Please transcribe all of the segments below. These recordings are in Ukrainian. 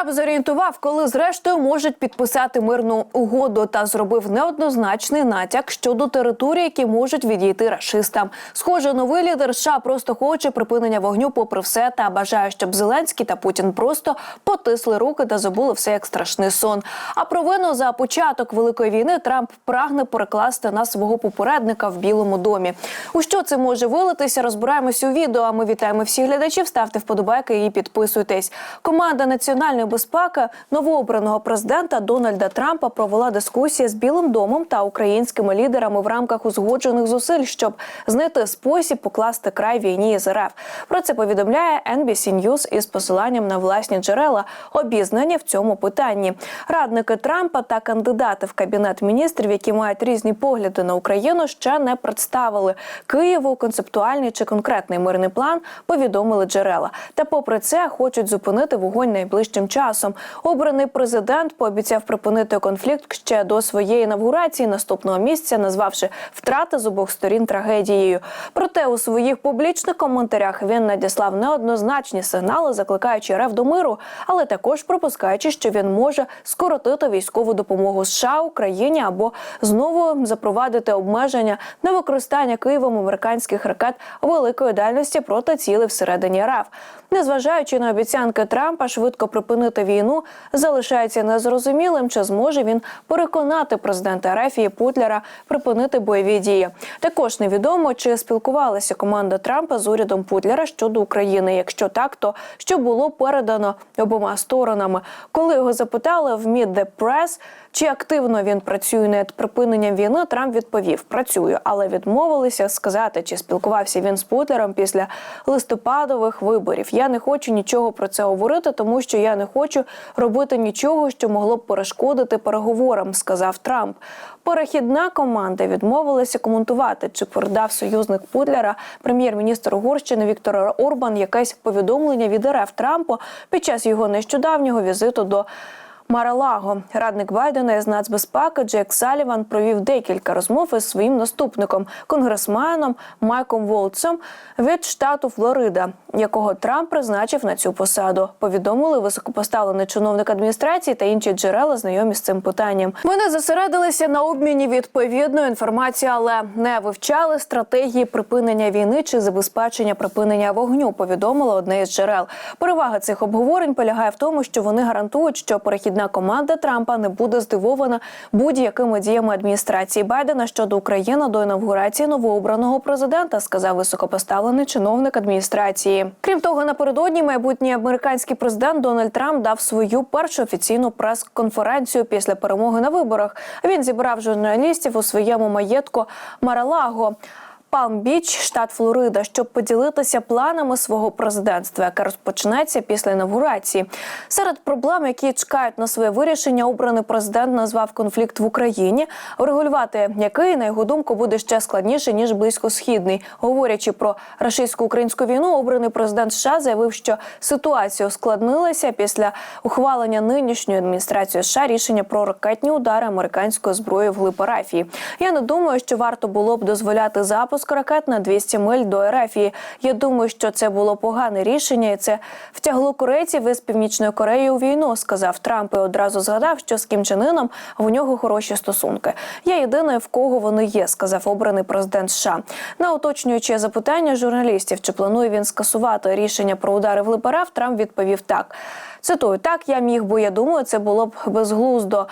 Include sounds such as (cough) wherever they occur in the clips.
Трамп зорієнтував, коли зрештою можуть підписати мирну угоду та зробив неоднозначний натяк щодо території, які можуть відійти рашистам. Схоже, новий лідер США просто хоче припинення вогню, попри все, та бажає, щоб Зеленський та Путін просто потисли руки та забули все як страшний сон. А провину за початок великої війни Трамп прагне перекласти на свого попередника в Білому домі. У що це може вилитися? Розбираємось у відео. А ми вітаємо всіх глядачів. Ставте вподобайки і підписуйтесь. Команда національної безпеки новообраного президента Дональда Трампа провела дискусії з Білим домом та українськими лідерами в рамках узгоджених зусиль, щоб знайти спосіб покласти край війні з РФ. Про це повідомляє NBC News із посиланням на власні джерела, обізнані в цьому питанні. Радники Трампа та кандидати в кабінет міністрів, які мають різні погляди на Україну, ще не представили Києву концептуальний чи конкретний мирний план. Повідомили джерела. Та, попри це, хочуть зупинити вогонь найближчим часом. Обраний президент пообіцяв припинити конфлікт ще до своєї інавгурації наступного місяця, назвавши втрати з обох сторін трагедією. Проте у своїх публічних коментарях він надіслав неоднозначні сигнали, закликаючи РФ до миру, але також пропускаючи, що він може скоротити військову допомогу США Україні або знову запровадити обмеження на використання Києвом американських ракет великої дальності проти цілей всередині РФ. Незважаючи на обіцянки Трампа швидко припинити війну, залишається незрозумілим, чи зможе він переконати президента Рефії Путлера припинити бойові дії. Також невідомо, чи спілкувалася команда Трампа з урядом Путлера щодо України. Якщо так, то що було передано обома сторонами. Коли його запитали в Мід Press, чи активно він працює над припиненням війни, Трамп відповів: працюю, але відмовилися сказати, чи спілкувався він з Путлером після листопадових виборів. Я не хочу нічого про це говорити, тому що я не хочу робити нічого, що могло б перешкодити переговорам, сказав Трамп. Перехідна команда відмовилася коментувати, чи передав союзник Путлера прем'єр-міністр Угорщини Віктор Орбан якесь повідомлення від РФ Трампу під час його нещодавнього візиту до. Маралаго, радник Байдена із нацбезпеки Джек Саліван провів декілька розмов із своїм наступником, конгресменом Майком Волцем від штату Флорида, якого Трамп призначив на цю посаду. Повідомили високопоставлений чиновник адміністрації та інші джерела, знайомі з цим питанням. Вони зосередилися на обміні відповідної інформації, але не вивчали стратегії припинення війни чи забезпечення припинення вогню. Повідомило одне із джерел. Перевага цих обговорень полягає в тому, що вони гарантують, що перехідна команда Трампа не буде здивована будь-якими діями адміністрації Байдена щодо України до інавгурації новообраного президента, сказав високопоставлений чиновник адміністрації. Крім того, напередодні майбутній американський президент Дональд Трамп дав свою першу офіційну прес-конференцію після перемоги на виборах. Він зібрав журналістів у своєму маєтку Маралаго. Палм-Біч, штат Флорида, щоб поділитися планами свого президентства, яке розпочнеться після інавгурації. Серед проблем, які чекають на своє вирішення, обраний президент назвав конфлікт в Україні, врегулювати який на його думку буде ще складніше ніж близькосхідний. Говорячи про рашистсько-українську війну, обраний президент США заявив, що ситуація ускладнилася після ухвалення нинішньої адміністрації США рішення про ракетні удари американської зброї в глиб. Я не думаю, що варто було б дозволяти запуск ракет на 200 миль до Ерефії. Я думаю, що це було погане рішення, і це втягло корейців із північної Кореї у війну. Сказав Трамп і одразу згадав, що з Кім Чен Іном в нього хороші стосунки. Я єдиний, в кого вони є, сказав обраний президент США. На уточнююче запитання журналістів, чи планує він скасувати рішення про удари в Либерев, Трамп відповів так. Цитую, так я міг, бо я думаю, це було б безглуздо.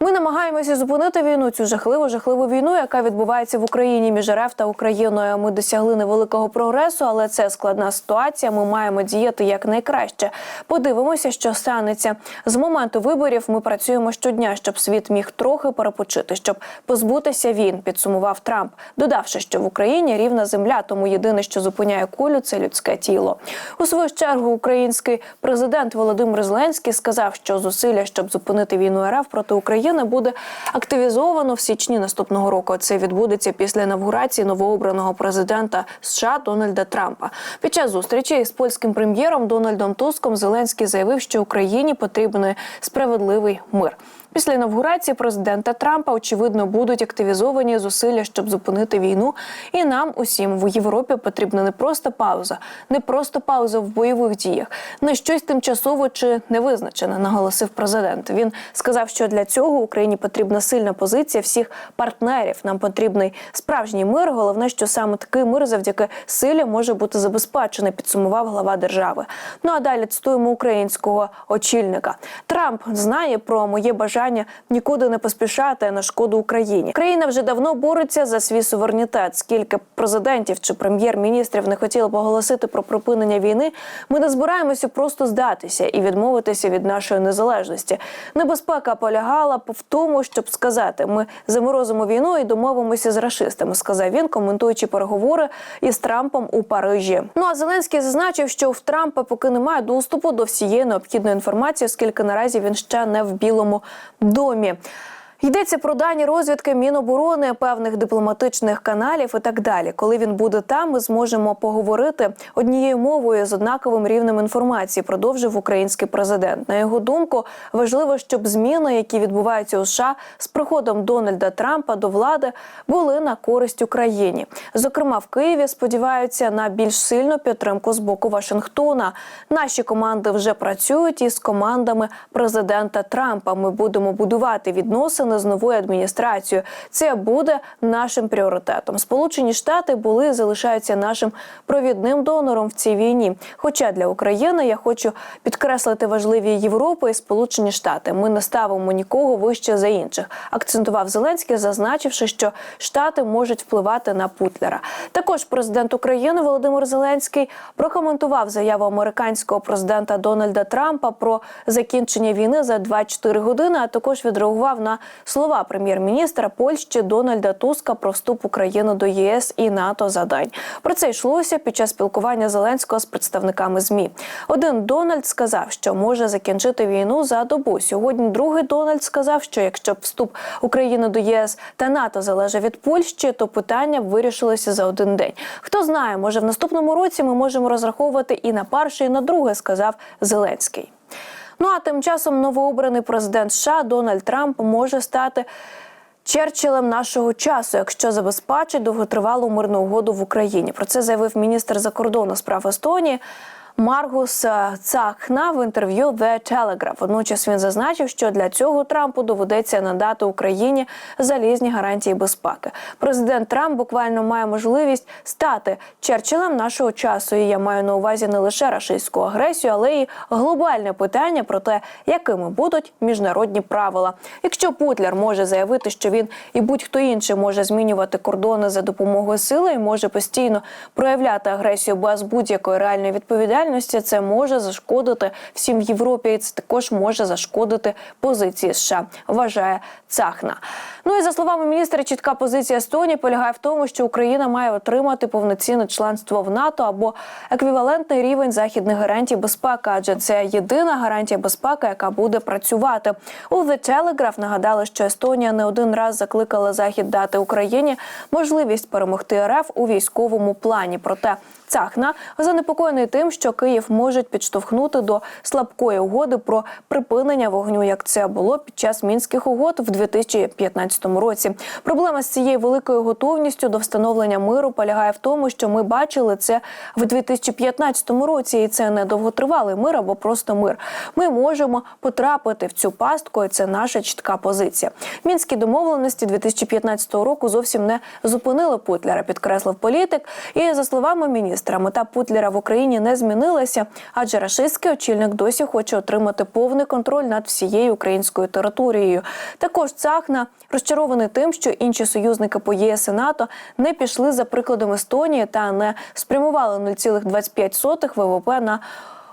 Ми намагаємося зупинити війну, цю жахливу, жахливу війну, яка відбувається в Україні між РФ та Україною. Ми досягли невеликого прогресу, але це складна ситуація. Ми маємо діяти якнайкраще. Подивимося, що станеться з моменту виборів. Ми працюємо щодня, щоб світ міг трохи перепочити, щоб позбутися він. Підсумував Трамп, додавши, що в Україні рівна земля, тому єдине, що зупиняє кулю, це людське тіло. У свою чергу український президент Володимир Зеленський сказав, що зусилля, щоб зупинити війну РФ проти України. України буде активізовано в січні наступного року. Це відбудеться після інавгурації новообраного президента США Дональда Трампа. Під час зустрічі з польським прем'єром Дональдом Туском Зеленський заявив, що Україні потрібен справедливий мир. Після інавгурації президента Трампа очевидно будуть активізовані зусилля, щоб зупинити війну. І нам усім в Європі потрібна не просто пауза, не просто пауза в бойових діях, не щось тимчасове чи невизначене, наголосив президент. Він сказав, що для цього Україні потрібна сильна позиція всіх партнерів. Нам потрібний справжній мир. Головне, що саме такий мир завдяки силі може бути забезпечений. Підсумував глава держави. Ну а далі цитуємо українського очільника. Трамп знає про моє бажання нікуди не поспішати на шкоду Україні. Країна вже давно бореться за свій суверенітет. Скільки президентів чи прем'єр-міністрів не хотіли поголосити про припинення війни, ми не збираємося просто здатися і відмовитися від нашої незалежності. Небезпека полягала в тому, щоб сказати: ми заморозимо війну і домовимося з рашистами. Сказав він, коментуючи переговори із Трампом у Парижі. Ну а Зеленський зазначив, що в Трампа поки немає доступу до всієї необхідної інформації, оскільки наразі він ще не в Білому домі. Йдеться про дані розвідки Міноборони, певних дипломатичних каналів і так далі. Коли він буде там, ми зможемо поговорити однією мовою з однаковим рівнем інформації. Продовжив український президент. На його думку, важливо, щоб зміни, які відбуваються у США з приходом Дональда Трампа до влади, були на користь Україні. Зокрема, в Києві сподіваються на більш сильну підтримку з боку Вашингтона. Наші команди вже працюють із командами президента Трампа. Ми будемо будувати відносини з новою адміністрацією. Це буде нашим пріоритетом. Сполучені Штати були і залишаються нашим провідним донором в цій війні. Хоча для України я хочу підкреслити важливі Європи і Сполучені Штати. Ми не ставимо нікого вище за інших. Акцентував Зеленський, зазначивши, що Штати можуть впливати на Путлера. Також президент України Володимир Зеленський прокоментував заяву американського президента Дональда Трампа про закінчення війни за 24 години. А також відреагував на слова прем'єр-міністра Польщі Дональда Туска про вступ України до ЄС і НАТО за день. Про це йшлося під час спілкування Зеленського з представниками змі. Один Дональд сказав, що може закінчити війну за добу. Сьогодні другий Дональд сказав, що якщо б вступ України до ЄС та НАТО залежить від Польщі, то питання б вирішилося за один день. Хто знає, може в наступному році ми можемо розраховувати і на перше, і на друге, сказав Зеленський. Ну а тим часом новообраний президент США Дональд Трамп може стати. Черчиллем нашого часу, якщо забезпечить довготривалу мирну угоду в Україні, про це заявив міністр закордонних справ Естонії Маргус Цахна в інтерв'ю The Telegraph. Водночас він зазначив, що для цього Трампу доведеться надати Україні залізні гарантії безпеки. Президент Трамп буквально має можливість стати Черчиллем нашого часу. І я маю на увазі не лише рашистську агресію, але й глобальне питання про те, якими будуть міжнародні правила. Якщо Путлер може заявити, що він і будь-хто інший може змінювати кордони за допомогою сили і може постійно проявляти агресію без будь-якої реальної відповідальності, це може зашкодити всім Європі. і Це також може зашкодити позиції США. Вважає Цахна. Ну і за словами міністра, чітка позиція Естонії полягає в тому, що Україна має отримати повноцінне членство в НАТО або еквівалентний рівень західних гарантій безпеки, адже це єдина гарантія безпеки, яка буде працювати. У The Telegraph нагадали, що Естонія не один раз закликала захід дати Україні можливість перемогти РФ у військовому плані. Проте Цахна занепокоєний тим, що Київ може підштовхнути до слабкої угоди про припинення вогню, як це було під час мінських угод в 2015 році. Проблема з цією великою готовністю до встановлення миру полягає в тому, що ми бачили це в 2015 році, і це не довготривалий мир або просто мир. Ми можемо потрапити в цю пастку, і це наша чітка позиція. Мінські домовленості 2015 року зовсім не зупинили Путлера, підкреслив політик. І за словами міністра, мета Путлера в Україні не змінилася, адже рашистський очільник досі хоче отримати повний контроль над всією українською територією. Також Цахна розчарований тим, що інші союзники по ЄС і НАТО не пішли за прикладом Естонії та не спрямували 0,25 ВВП на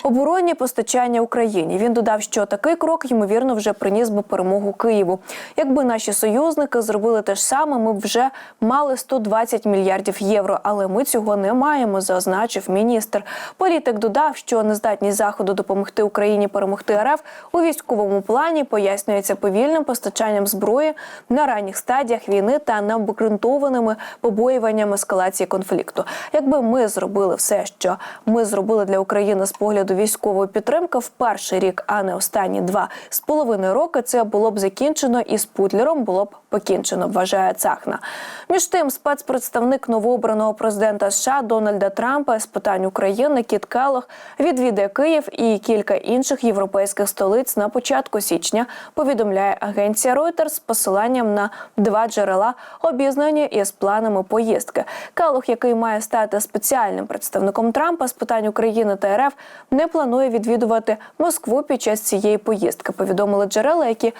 оборонні постачання Україні. Він додав, що такий крок ймовірно вже приніс би перемогу Києву. Якби наші союзники зробили те ж саме, ми б вже мали 120 мільярдів євро. Але ми цього не маємо, зазначив міністр. Політик додав, що нездатність заходу допомогти Україні перемогти РФ у військовому плані пояснюється повільним постачанням зброї на ранніх стадіях війни та необґрунтованими побоюванням ескалації конфлікту. Якби ми зробили все, що ми зробили для України з погляду військової підтримки в перший рік, а не останні два з половиною роки, це було б закінчено і з Путлером було б покінчено. Вважає Цахна. Між тим, спецпредставник новообраного президента США Дональда Трампа з питань України Кіт Келлог відвідає Київ і кілька інших європейських столиць на початку січня. Повідомляє агенція Reuters з посиланням на два джерела обізнані із планами поїздки. Келлог, який має стати спеціальним представником Трампа з питань України та РФ, не планує відвідувати Москву під час цієї поїздки. Повідомили джерела, які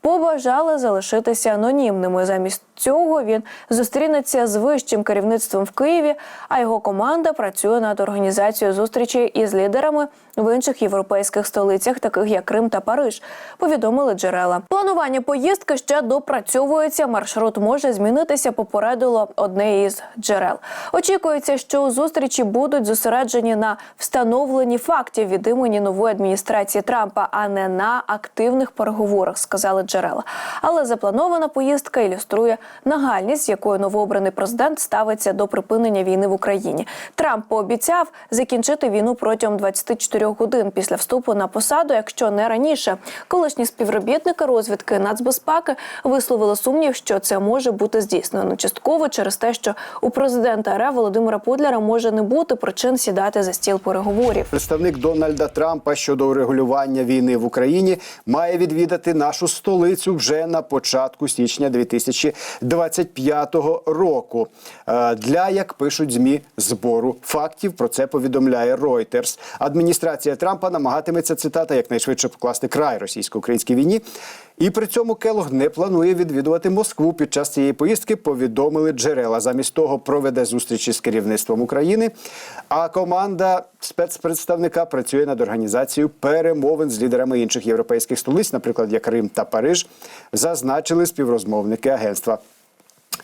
побажали залишитися анонімними. Замість цього він зустрінеться з вищим керівництвом в Києві, а його команда працює над організацією зустрічей із лідерами в інших європейських столицях, таких як Крим та Париж. Повідомили джерела. Планування поїздки ще допрацьовується. Маршрут може змінитися. Попередило одне із джерел. Очікується, що зустрічі будуть зосереджені на встановленні фактів від імені нової адміністрації Трампа, а не на активних переговорах, сказали джерела. Але запланована поїздка ілюструє нагальність, з якою новообраний президент ставиться до припинення війни в Україні. Трамп пообіцяв закінчити війну протягом 24 годин після вступу на посаду, якщо не раніше. Колишні співробітники розвідки нацбезпеки висловили сумнів, що це може бути здійснено частково через те, що у президента РФ Володимира Путлера може не бути причин сідати за стіл переговорів. Представник Дональда Трампа щодо урегулювання війни в Україні має відвідати нашу столицю вже на початку січня 2025 року. Е, Для як пишуть змі збору фактів. Про це повідомляє Reuters. Адміністрація Трампа намагатиметься цитата якнайшвидше покласти край російсько-українській війні. І при цьому Келог не планує відвідувати Москву під час цієї поїздки. Повідомили джерела. Замість того проведе зустрічі з керівництвом України. А команда спецпредставника працює над організацією перемовин з лідерами інших європейських столиць, наприклад, як Рим та Париж, зазначили співрозмовники агентства.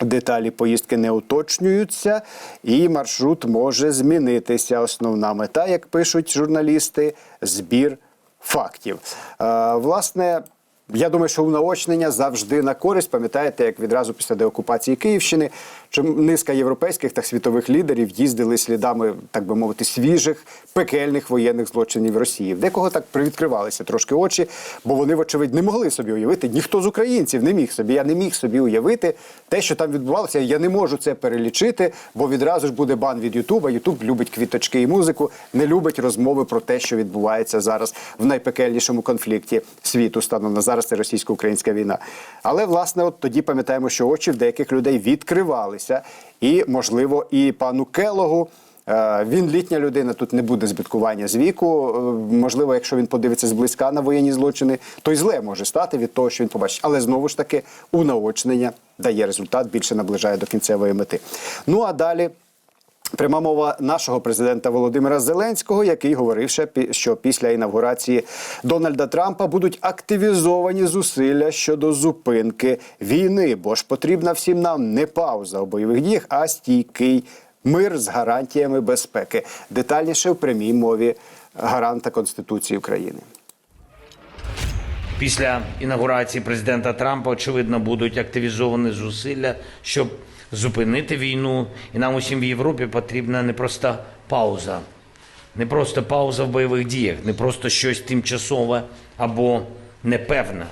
Деталі поїздки не уточнюються, і маршрут може змінитися. Основна мета, як пишуть журналісти, збір фактів. Е, власне. Я думаю, що унаочнення завжди на користь. Пам'ятаєте, як відразу після деокупації Київщини, що низка європейських та світових лідерів їздили слідами, так би мовити, свіжих пекельних воєнних злочинів Росії. Декого так привідкривалися трошки очі, бо вони, вочевидь, не могли собі уявити. Ніхто з українців не міг собі. Я не міг собі уявити те, що там відбувалося. Я не можу це перелічити, бо відразу ж буде бан від Ютуба. Ютуб любить квіточки і музику, не любить розмови про те, що відбувається зараз в найпекельнішому конфлікті світу станом на зараз це російсько-українська війна. Але власне, от тоді пам'ятаємо, що очі в деяких людей відкривалися, і можливо, і пану Келогу. е, Він літня людина, тут не буде збиткування з віку. Е, Можливо, якщо він подивиться зблизька на воєнні злочини, то й зле може стати від того, що він побачить. Але знову ж таки, унаочнення дає результат, більше наближає до кінцевої мети. Ну а далі. Пряма мова нашого президента Володимира Зеленського, який говорив, ще що після інавгурації Дональда Трампа будуть активізовані зусилля щодо зупинки війни, бо ж потрібна всім нам не пауза у бойових діях, а стійкий мир з гарантіями безпеки. Детальніше в прямій мові гаранта Конституції України. Після інаугурації президента Трампа очевидно будуть активізовані зусилля, щоб зупинити війну. І нам усім в Європі потрібна не просто пауза, не просто пауза в бойових діях, не просто щось тимчасове або непевне.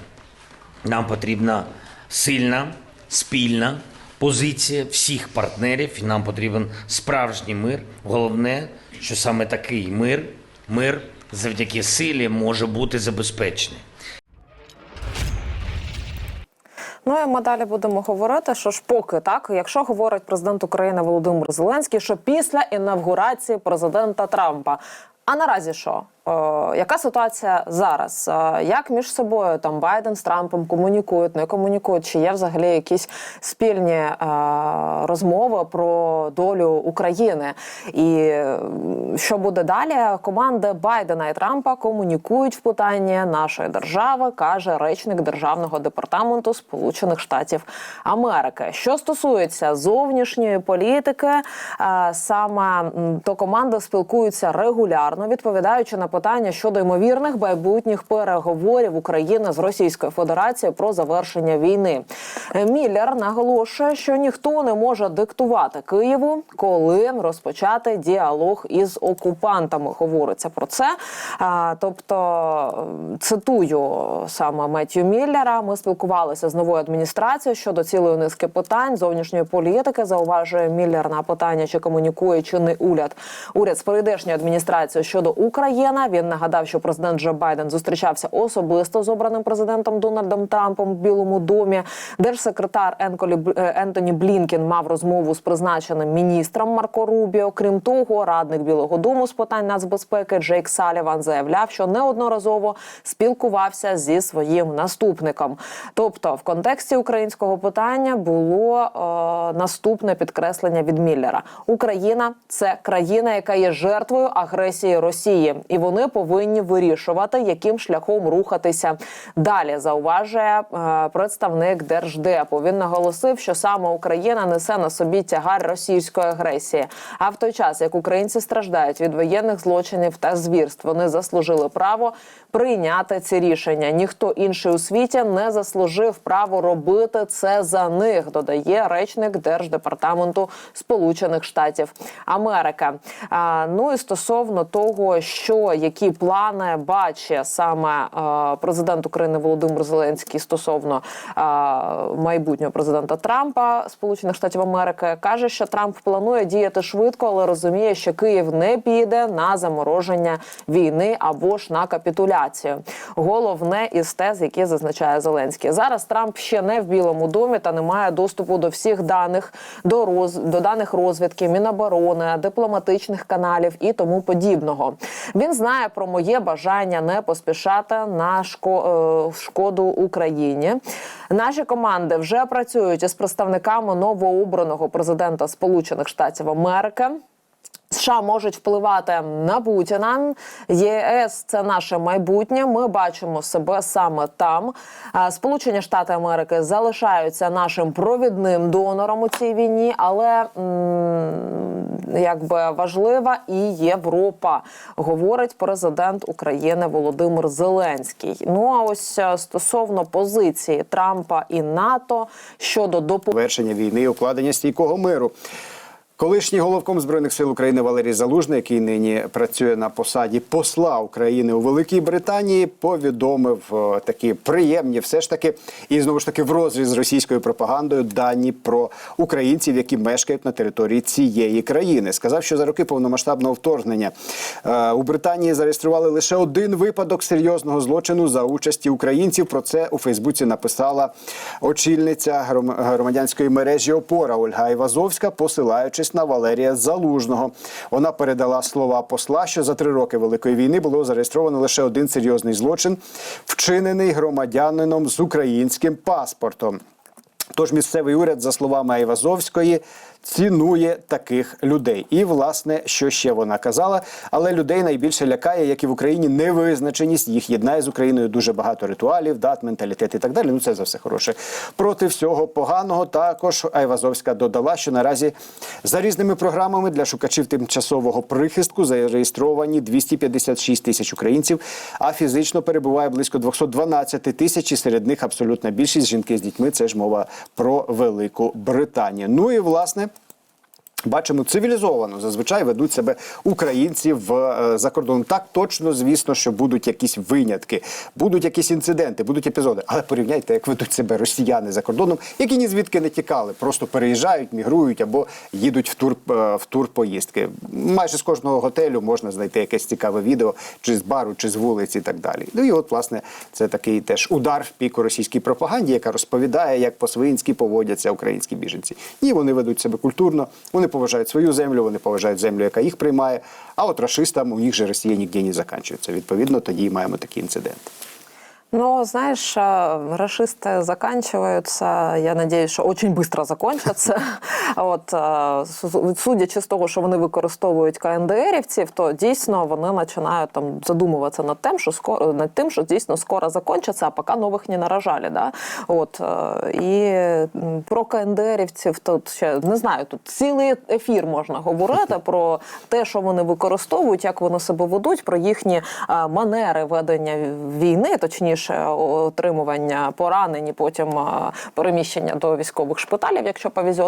Нам потрібна сильна, спільна позиція всіх партнерів. І нам потрібен справжній мир. Головне, що саме такий мир, мир завдяки силі може бути забезпечений. Ну і ми далі будемо говорити, що ж поки так, якщо говорить президент України Володимир Зеленський, що після інавгурації президента Трампа. А наразі що? Е, яка ситуація зараз? Е, як між собою там Байден з Трампом комунікують, не комунікують? Чи є взагалі якісь спільні е, розмови про долю України? І що буде далі? Команди Байдена і Трампа комунікують в питанні нашої держави, каже речник державного департаменту Сполучених Штатів Америки. Що стосується зовнішньої політики, е, саме то команди спілкуються регулярно. відповідаючи на питання щодо ймовірних майбутніх переговорів України з Російською Федерацією про завершення війни. Міллер наголошує, що ніхто не може диктувати Києву, коли розпочати діалог із окупантами. Говориться про це. А, тобто, цитую саме Меттью Міллера. Ми спілкувалися з новою адміністрацією щодо цілої низки питань зовнішньої політики. Зауважує Міллер на питання, чи комунікує чинний уряд. Уряд з прийдешньою адміністрацією щодо України. Він нагадав, що президент Джо Байден зустрічався особисто з обраним президентом Дональдом Трампом в Білому домі. Держсекретар Енколі е, Ентоні Блінкін мав розмову з призначеним міністром Марко Рубіо. Крім того, радник Білого Дому з питань нацбезпеки Джейк Саліван заявляв, що неодноразово спілкувався зі своїм наступником. Тобто, в контексті українського питання було е, наступне підкреслення від Міллера: Україна це країна, яка є жертвою агресії Росії, і вони повинні вирішувати, яким шляхом рухатися далі. Зауважує е, представник держдепу. Він наголосив, що саме Україна несе на собі тягар російської агресії. А в той час, як українці страждають від воєнних злочинів та звірств, вони заслужили право прийняти ці рішення. Ніхто інший у світі не заслужив право робити це за них. Додає речник держдепартаменту Сполучених Штатів Америки. А, ну і стосовно того, що які плани бачить саме е, президент України Володимир Зеленський стосовно е, майбутнього президента Трампа Сполучених Штатів Америки, каже, що Трамп планує діяти швидко, але розуміє, що Київ не піде на замороження війни або ж на капітуляцію. Головне із тез, які зазначає Зеленський. Зараз Трамп ще не в Білому домі та не має доступу до всіх даних, до роз до даних розвідки, міноборони, дипломатичних каналів і тому подібного. Він знає про моє бажання не поспішати на е, шкоду Україні. Наші команди вже працюють із представниками новообраного президента Сполучених Штатів Америки. США можуть впливати на Путіна. ЄС це наше майбутнє. Ми бачимо себе саме там. Сполучені Штати Америки залишаються нашим провідним донором у цій війні, але якби важлива і Європа, говорить президент України Володимир Зеленський. Ну а ось е, стосовно позиції Трампа і НАТО щодо допомоги. Завершення війни і укладення стійкого миру. Колишній головком збройних сил України Валерій Залужний, який нині працює на посаді посла України у Великій Британії, повідомив е, такі приємні, все ж таки, і знову ж таки в розріз з російською пропагандою дані про українців, які мешкають на території цієї країни. Сказав, що за роки повномасштабного вторгнення е, у Британії зареєстрували лише один випадок серйозного злочину за участі українців. Про це у Фейсбуці написала очільниця гром- громадянської мережі Опора Ольга Івазовська, посилаючись на Валерія Залужного. Вона передала слова посла, що за три роки великої війни було зареєстровано лише один серйозний злочин, вчинений громадянином з українським паспортом. Тож місцевий уряд, за словами Айвазовської, цінує таких людей. І власне, що ще вона казала, але людей найбільше лякає, як і в Україні, невизначеність. Їх єднає з Україною дуже багато ритуалів, дат, менталітет і так далі. Ну це за все хороше. Проти всього поганого також Айвазовська додала, що наразі за різними програмами для шукачів тимчасового прихистку зареєстровані 256 тисяч українців, а фізично перебуває близько 212 тисяч. І серед них абсолютна більшість жінки з дітьми. Це ж мова про Велику Британію. Ну і власне. Бачимо цивілізовано зазвичай ведуть себе українці в е, за кордоном. Так точно, звісно, що будуть якісь винятки, будуть якісь інциденти, будуть епізоди. Але порівняйте, як ведуть себе росіяни за кордоном, які ні звідки не тікали, просто переїжджають, мігрують або їдуть в тур е, в тур поїздки. Майже з кожного готелю можна знайти якесь цікаве відео, чи з бару, чи з вулиці, і так далі. Ну і от, власне, це такий теж удар в піку російській пропаганді, яка розповідає, як по-свинськи поводяться українські біженці. Ні, вони ведуть себе культурно, вони поважають свою землю, вони поважають землю, яка їх приймає. А от рашистам у них же Росія ніде не закінчується. Відповідно, тоді маємо такі інциденти. Ну, знаешь, э, расисты заканчиваются, я надеюсь, що очень быстро закончаться. (laughs) От, е, су- судячи з того, що вони використовують КНДРівців, то дійсно вони починають там задумуватися над тим, що скоро над тим, що дійсно скоро закончиться, а поки нових не наражали. Да? От, е, і м, про КНДРівців тут ще не знаю, тут цілий ефір можна говорити про те, що вони використовують, як вони себе ведуть, про їхні е, манери ведення війни, точніше, отримування поранень, потім е, переміщення до військових шпиталів, якщо повезет.